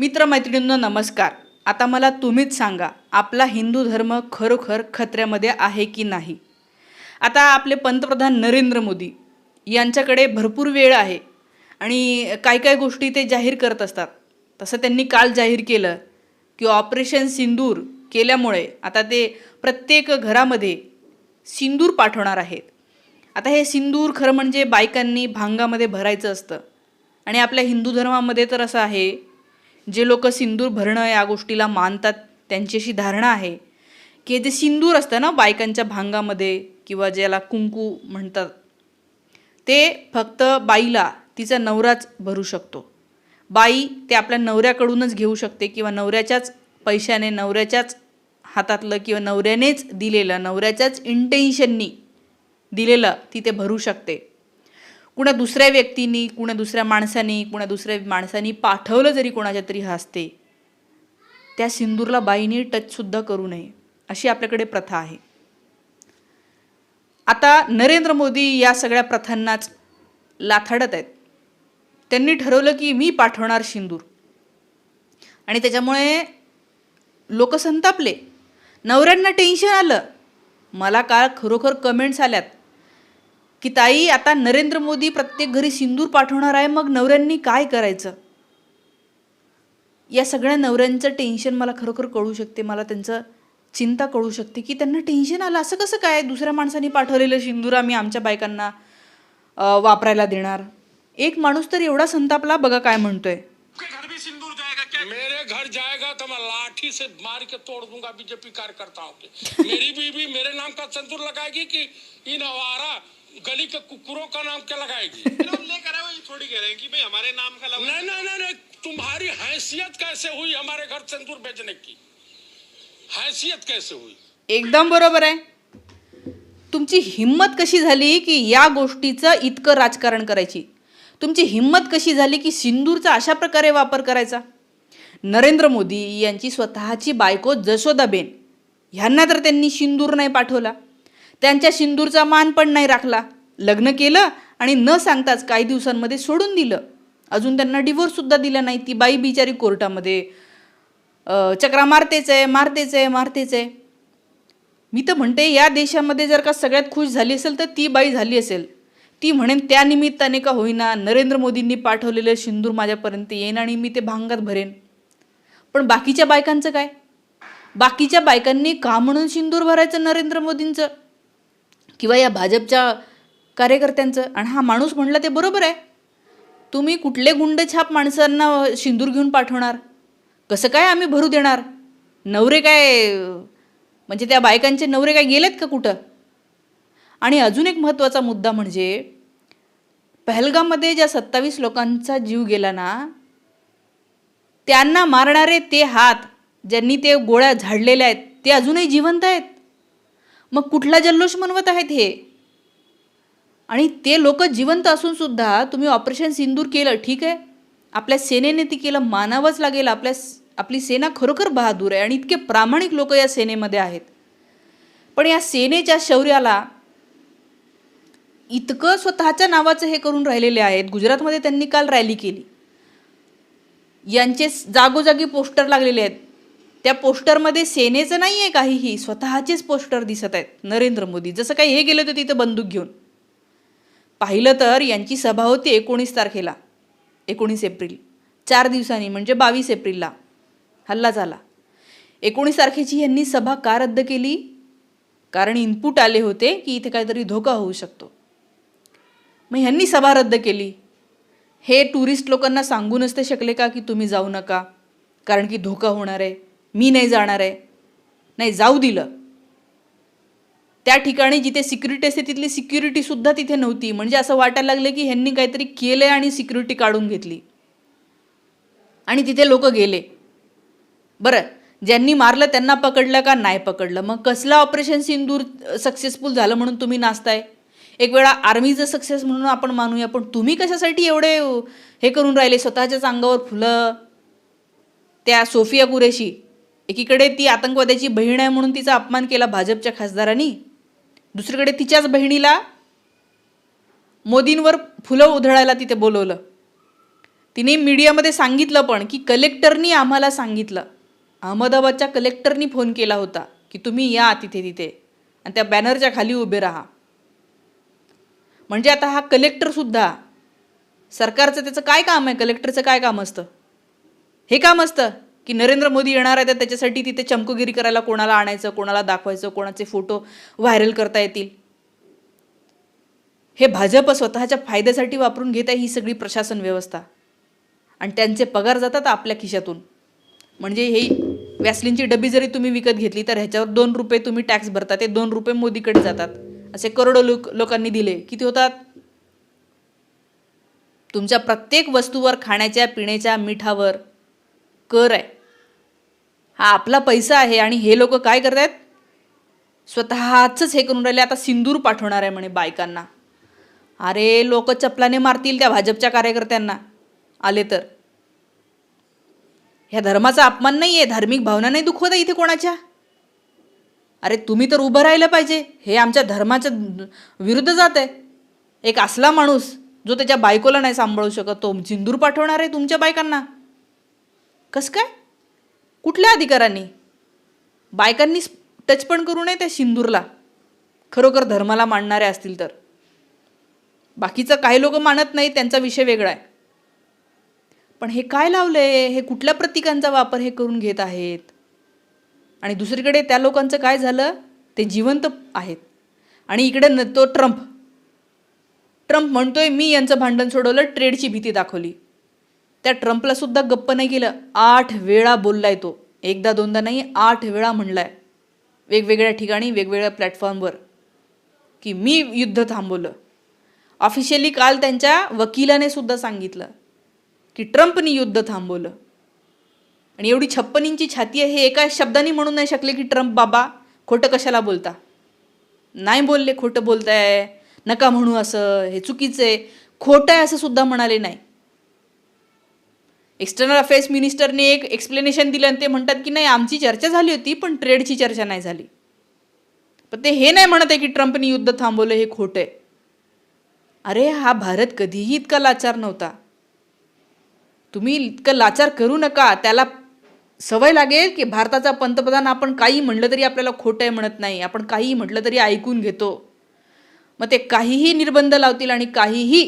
मित्रमैत्रिणींनो नमस्कार. आता मला तुम्हीच सांगा आपला हिंदू धर्म खरोखर खतऱ्यामध्ये आहे की नाही? आता आपले पंतप्रधान नरेंद्र मोदी यांच्याकडे भरपूर वेळ आहे आणि काय काय गोष्टी ते जाहीर करत असतात. तसं त्यांनी काल जाहीर केलं की ऑपरेशन सिंदूर केल्यामुळे आता ते प्रत्येक घरामध्ये सिंदूर पाठवणार आहेत. आता हे सिंदूर खरं म्हणजे बायकांनी भांगामध्ये भरायचं असतं. आणि आपल्या हिंदू धर्मामध्ये तर असं आहे जे लोक सिंदूर भरणं या गोष्टीला मानतात त्यांची अशी धारणा आहे. की जे सिंदूर असतं ना बायकांच्या भांगामध्ये किंवा ज्याला कुंकू म्हणतात ते फक्त बाईला तिचा नवराच भरू शकतो. बाई ते आपल्या नवऱ्याकडूनच घेऊ शकते किंवा नवऱ्याच्याच पैशाने नवऱ्याच्याच हातातलं किंवा नवऱ्यानेच दिलेलं नवऱ्याच्याच इंटेन्शननी दिलेलं ती ते भरू शकते. कुणा दुसऱ्या व्यक्तीनी कुणा दुसऱ्या माणसानी कुणा दुसऱ्या माणसांनी पाठवलं जरी कोणाच्या तरी हस्ते त्या सिंदूरला बाईने टचसुद्धा करू नये अशी आपल्याकडे प्रथा आहे. आता नरेंद्र मोदी या सगळ्या प्रथांनाच लाथाडत आहेत. त्यांनी ठरवलं की मी पाठवणार सिंदूर. आणि त्याच्यामुळे लोक संतापले. नवऱ्यांना टेन्शन आलं. मला काल खरोखर कमेंट्स आल्यात. की ताई आता नरेंद्र मोदी प्रत्येक घरी सिंदूर पाठवणार आहे मग नवऱ्यांनी काय करायचं? या सगळ्या नवऱ्यांचं टेन्शन मला खरोखर कळू शकते मला त्यांचं चिंता कळू शकते की त्यांना टेन्शन आलं असं कसं काय? दुसऱ्या माणसाने पाठवलेलं सिंदूर आम्ही आमच्या बायकांना वापरायला देणार. एक माणूस तर एवढा संतापला बघा काय म्हणतोय. घर भी सिंदूर जाएगा क्या मेरे घर जाएगा तो मैं लाठी से मार के तोड़ दूंगा बीजेपी कार्यकर्ताओं के। मेरी बीवी मेरे नाम का संतूर लगाएगी कि इन आवारा गली के कुकुरों का नाम क्या लगाएगी? हम लेकर आए थोड़ी कह रहे हैं कि भाई हमारे नाम का लगा। नहीं नहीं नहीं तुम्हारी हैसियत कैसे हुई हमारे घर संतूर बेचने की? हैसियत कैसे हुई? एकदम बरोबर आहे. तुमची हिंमत कशी झाली की या गोष्टीचं इतकं राजकारण करायची? तुमची हिंमत कशी झाली की सिंदूरचा अशा प्रकारे वापर करायचा? नरेंद्र मोदी यांची स्वतःची बायको जसोदाबेन ह्यांना तर त्यांनी सिंदूर नाही पाठवला. त्यांच्या सिंदूरचा मान पण नाही राखला. लग्न केलं आणि न सांगताच काही दिवसांमध्ये सोडून दिलं. अजून त्यांना डिवोर्ससुद्धा दिला नाही. ती बाई बिचारी कोर्टामध्ये चक्रा मारतेच आहे मारतेच आहे मारतेच आहे. मी तर म्हणते या देशामध्ये जर का सगळ्यात खुश झाली असेल तर ती बाई झाली असेल. ती म्हणेन त्या निमित्ताने का होईना नरेंद्र मोदींनी पाठवलेलं सिंदूर माझ्यापर्यंत येईन आणि मी ते भांगात भरेन. पण बाकीच्या बायकांचं काय? बाकीच्या बायकांनी का म्हणून सिंदूर भरायचं नरेंद्र मोदींचं? किंवा या भाजपच्या कार्यकर्त्यांचं? आणि हा माणूस म्हणला ते बरोबर आहे. तुम्ही कुठले गुंडछाप माणसांना सिंदूर घेऊन पाठवणार? कसं काय आम्ही भरू देणार? नवरे काय म्हणजे त्या बायकांचे नवरे काय गेलेत का कुठं? आणि अजून एक महत्त्वाचा मुद्दा म्हणजे पहलगाममध्ये ज्या सत्तावीस लोकांचा जीव गेला ना त्यांना मारणारे ते हात ज्यांनी ते गोळ्या झाडलेल्या आहेत ते अजूनही जिवंत आहेत. मग कुठला जल्लोष मनवत आहेत हे? आणि ते लोक जिवंत असून सुद्धा तुम्ही ऑपरेशन सिंदूर केलं ठीक आहे? आपल्या सेनेने ती केलं मानावंच लागेल. आपल्या आपली सेना खरोखर बहादूर आहे आणि इतके प्रामाणिक लोक या सेनेमध्ये आहेत. पण या सेनेच्या शौर्याला इतकं स्वतःच्या नावाचं हे करून राहिलेले आहेत. गुजरातमध्ये त्यांनी काल रॅली केली. यांचे जागोजागी पोस्टर लागलेले आहेत. त्या पोस्टरमध्ये सेनेचं नाही आहे काहीही. स्वतःचेच पोस्टर दिसत आहेत. नरेंद्र मोदी. जसं काही हे गेले होते तिथं बंदूक घेऊन. पाहिलं तर यांची सभा होती एकोणीस तारखेला. एकोणीस एप्रिल. चार दिवसांनी म्हणजे बावीस एप्रिलला. हल्ला झाला. एकोणीस तारखेची यांनी सभा का रद्द केली? कारण इनपुट आले होते की इथे काहीतरी धोका होऊ शकतो. मग ह्यांनी सभा रद्द केली. हे टुरिस्ट लोकांना सांगूनच ते शकले का की तुम्ही जाऊ नका? कारण की धोका होणार आहे. मी नाही जाणार आहे. नाही जाऊ दिलं. त्या ठिकाणी जिथे सिक्युरिटी असते तिथली सिक्युरिटीसुद्धा तिथे नव्हती. म्हणजे असं वाटायला लागलं की ह्यांनी काहीतरी केलं आणि सिक्युरिटी काढून घेतली. आणि तिथे लोक गेले. बरं ज्यांनी मारलं त्यांना पकडलं का नाही पकडलं? मग कसलं ऑपरेशन सिंदूर सक्सेसफुल झालं म्हणून तुम्ही नाचताय? एक वेळा आर्मीचं सक्सेस म्हणून आपण मानूया पण तुम्ही कशासाठी एवढे हे करून राहिले? स्वतःच्याच अंगावर फुलं. त्या सोफिया कुरेशी. एकीकडे ती आतंकवाद्याची बहीण आहे म्हणून तिचा अपमान केला भाजपच्या खासदारांनी. दुसरीकडे तिच्याच बहिणीला मोदींवर फुलं उधळायला तिथे बोलवलं. तिने मीडियामध्ये सांगितलं पण की कलेक्टरनी आम्हाला सांगितलं. अहमदाबादच्या कलेक्टरनी फोन केला होता की तुम्ही या तिथे तिथे आणि त्या बॅनरच्या खाली उभे राहा. म्हणजे आता हा कलेक्टरसुद्धा सरकारचं त्याचं काय काम आहे? कलेक्टरचं काय काम असतं? हे काम असतं? की नरेंद्र मोदी येणार आहे तर त्याच्यासाठी तिथे चमकोगिरी करायला कोणाला आणायचं कोणाला दाखवायचं कोणाचे फोटो व्हायरल करता येतील? हे भाजप स्वतःच्या फायद्यासाठी वापरून घेत आहे ही सगळी प्रशासन व्यवस्था. आणि त्यांचे पगार जातात आपल्या खिशातून. म्हणजे हे वॅसलिनची डबी जरी तुम्ही विकत घेतली तर ह्याच्यावर दोन रुपये तुम्ही टॅक्स भरता ते दोन रुपये मोदीकडे जातात. असे करोडो लोक लोकांनी दिले. किती होतात? तुमच्या प्रत्येक वस्तूवर खाण्याच्या पिण्याच्या मिठावर कर आहे. हा आपला पैसा आहे आणि हे लोक काय करत आहेत स्वतःच हे करून राहिले. आता सिंदूर पाठवणार आहे म्हणे बायकांना. अरे लोक चपलाने मारतील त्या भाजपच्या कार्यकर्त्यांना. आले तर. ह्या धर्माचा अपमान नाही आहे धार्मिक भावना नाही दुखवत आहे इथे कोणाच्या? अरे तुम्ही तर उभं राहिलं पाहिजे. हे आमच्या धर्माच्या विरुद्ध जात आहे. एक असला माणूस जो त्याच्या बायकोला नाही सांभाळू शकत तो सिंदूर पाठवणार आहे तुमच्या बायकांना. कसं काय? कुठल्या अधिकारांनी? बायकांनी टच पण करू नये त्या सिंदूरला. खरोखर धर्माला मानणारे असतील तर. बाकीचं काही लोक मानत नाही त्यांचा विषय वेगळा आहे. पण हे काय लावलंय? हे कुठल्या प्रतीकांचा वापर हे करून घेत आहेत? आणि दुसरीकडे त्या लोकांचं काय झालं? ते जिवंत आहेत. आणि इकडे न तो ट्रम्प ट्रम्प म्हणतोय मी यांचं भांडण सोडवलं ट्रेडची भीती दाखवली. त्या ट्रम्पला सुद्धा गप्प नाही केलं. आठ वेळा बोललाय तो. एकदा दोनदा नाही आठ वेळा म्हणलाय. वेगवेगळ्या ठिकाणी वेगवेगळ्या प्लॅटफॉर्मवर. की मी युद्ध थांबवलं. ऑफिशियली काल त्यांच्या वकिलाने सुद्धा सांगितलं की ट्रम्पनी युद्ध थांबवलं. आणि एवढी छप्पन इंची छाती आहे हे एका शब्दाने म्हणू नाही शकले की ट्रम्प बाबा खोटं कशाला बोलता? नाही बोलले खोटं बोलताय. नका म्हणू असं हे चुकीचं आहे. खोटं आहे असं सुद्धा म्हणाले नाही. एक्सटर्नल अफेअर्स मिनिस्टरने एक एक्सप्लेनेशन दिलं आणि ते म्हणतात की नाही आमची चर्चा झाली होती पण ट्रेडची चर्चा नाही झाली. पण ते हे नाही म्हणत आहे की ट्रम्पने युद्ध थांबवलं हे खोटं आहे. अरे हा भारत कधीही इतका लाचार नव्हता. तुम्ही इतकं लाचार करू नका त्याला सवय लागेल की भारताचा पंतप्रधान आपण काही म्हणलं तरी आपल्याला खोटं आहे म्हणत नाही आपण काहीही म्हटलं तरी ऐकून घेतो. मग ते काहीही निर्बंध लावतील आणि काहीही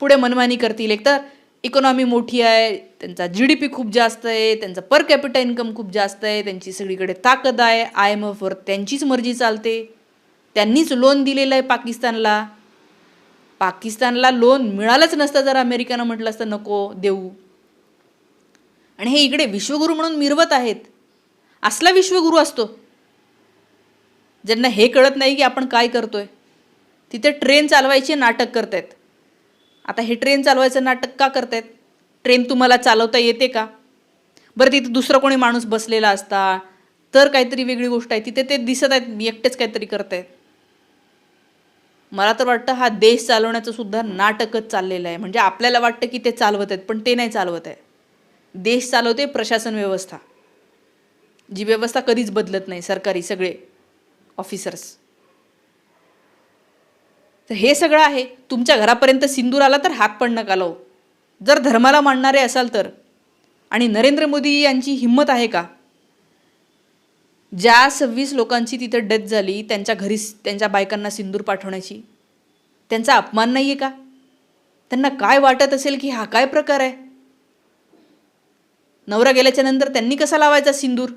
पुढे मनमानी करतील. एकतर इकॉनॉमी मोठी आहे त्यांचा जी डी पी खूप जास्त आहे त्यांचा पर कॅपिटा इन्कम खूप जास्त आहे त्यांची सगळीकडे ताकद आहे आय एम एफवर त्यांचीच मर्जी चालते. त्यांनीच लोन दिलेलं आहे पाकिस्तानला. पाकिस्तानला लोन मिळालंच नसतं जर अमेरिकेनं म्हटलं असतं नको देऊ. आणि हे इकडे विश्वगुरू म्हणून मिरवत आहेत. असला विश्वगुरू असतो. ज्यांना हे कळत नाही की आपण काय करतोय. तिथे ट्रेन चालवायचे नाटक करतायत. आता हे ट्रेन चालवायचं नाटक का करतायत? ट्रेन तुम्हाला चालवता येते का? बरं तिथे दुसरं कोणी माणूस बसलेला असता तर काहीतरी वेगळी गोष्ट आहे. तिथे ते दिसत आहेत एकटेच काहीतरी करतायत. मला तर वाटतं हा देश चालवण्याचं सुद्धा नाटकच चाललेलं आहे. म्हणजे आपल्याला वाटतं की ते चालवत आहेत पण ते नाही चालवत आहे. देश चालवते प्रशासन व्यवस्था. जी व्यवस्था कधीच बदलत नाही सरकारी सगळे ऑफिसर्स तर हे सगळं आहे. तुमच्या घरापर्यंत सिंदूर आला तर हात पण नका लावू. जर धर्माला मानणारे असाल तर. आणि नरेंद्र मोदी यांची हिंमत आहे का? ज्या सव्वीस लोकांची तिथं डेथ झाली त्यांच्या घरी त्यांच्या बायकांना सिंदूर पाठवण्याची. त्यांचा अपमान नाही आहे का? त्यांना काय वाटत असेल की हा काय प्रकार आहे? नवरा गेल्याच्यानंतर त्यांनी कसा लावायचा सिंदूर?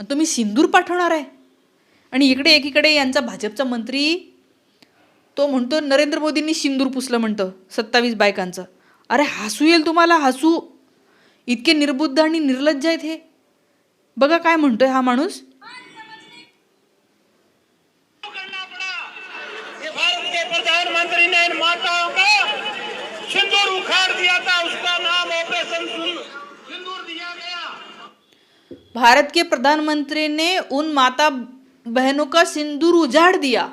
तुम्ही सिंदूर पाठवणार आहे. आणि इकडे एकीकडे यांचा भाजपचा मंत्री तो म्हणतो नरेंद्र मोदींनी सिंदूर पुसलं म्हणतं सत्तावीस बायकांचं. अरे हसू येईल तुम्हाला हसू. इतके निर्बुद्ध आणि निर्लज्ज आहेत हे. बघा काय म्हणतोय हा माणूस. करना पड़ा ये भारत के प्रधानमंत्री ने इन माताओं का? सिंदूर उखाड़ दिया था उसका नाम ऑपरेशन सिंदूर दिया गया। भारत के प्रधानमंत्री ने उन माता बहनों का सिंदूर उजाड़ दिया।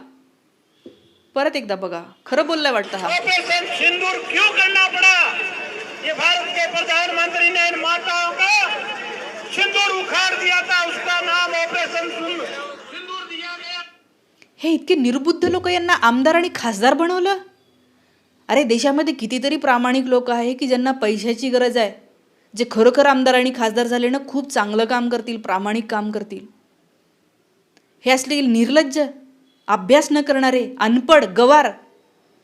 परत एकदा बघा. खरं बोललाय वाटतं हा. ऑपरेशन सिंदूर क्यों करना पड़ा? ये भारत के प्रधानमंत्री ने इन माताओं का सिंदूर उखाड़ दिया था उसका नाम ऑपरेशन सिंदूर दिया गया। हे इतके निर्बुद्ध लोक यांना आमदार आणि खासदार बनवलं? अरे देशामध्ये कितीतरी प्रामाणिक लोक आहे की ज्यांना पैशाची गरज आहे. जे खरोखर आमदार आणि खासदार झाले ना खूप चांगलं काम करतील प्रामाणिक काम करतील. हे असले निर्लज्ज अभ्यास न करणारे अनपड गवार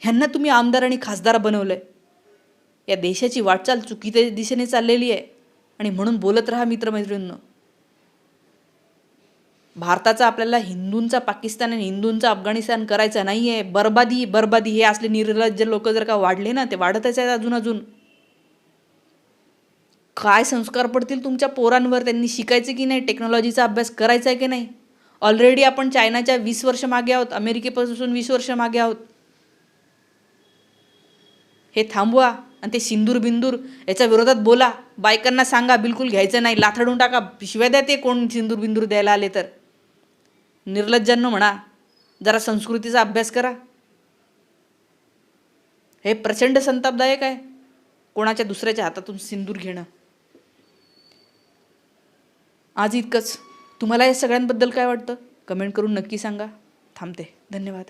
ह्यांना तुम्ही आमदार आणि खासदार बनवलं आहे या देशाची वाटचाल चुकीच्या दिशेने चाललेली आहे. आणि म्हणून बोलत राहा मित्रमैत्रिणींनो. भारताचा आपल्याला हिंदूंचा पाकिस्तान आणि हिंदूंचा अफगाणिस्तान करायचा नाही आहे बर्बादी बर्बादी हे असले निर्लज्ज लोक जर का वाढले ना ते वाढतच आहेत अजून अजून. काय संस्कार पडतील तुमच्या पोरांवर? त्यांनी शिकायचं की नाही? टेक्नॉलॉजीचा अभ्यास करायचा आहे की नाही? ऑलरेडी आपण चायनाच्या वीस वर्ष मागे आहोत अमेरिकेपासून वीस वर्ष मागे आहोत. हे थांबवा आणि ते सिंदूर बिंदूर याच्या विरोधात बोला. बायकांना सांगा बिलकुल घ्यायचं नाही लाथडून टाका. शिवाय द्या ते कोण सिंदूर बिंदूर द्यायला आले तर. निर्लज्जांनो म्हणा जरा संस्कृतीचा अभ्यास करा. हे प्रचंड संतापदायक आहे कोणाच्या दुसऱ्याच्या हातातून सिंदूर घेणं. आज इतकंच. तुम्हाला या सगळ्यांबद्दल काय वाटतं? कमेंट करून नक्की सांगा. थांबते. धन्यवाद.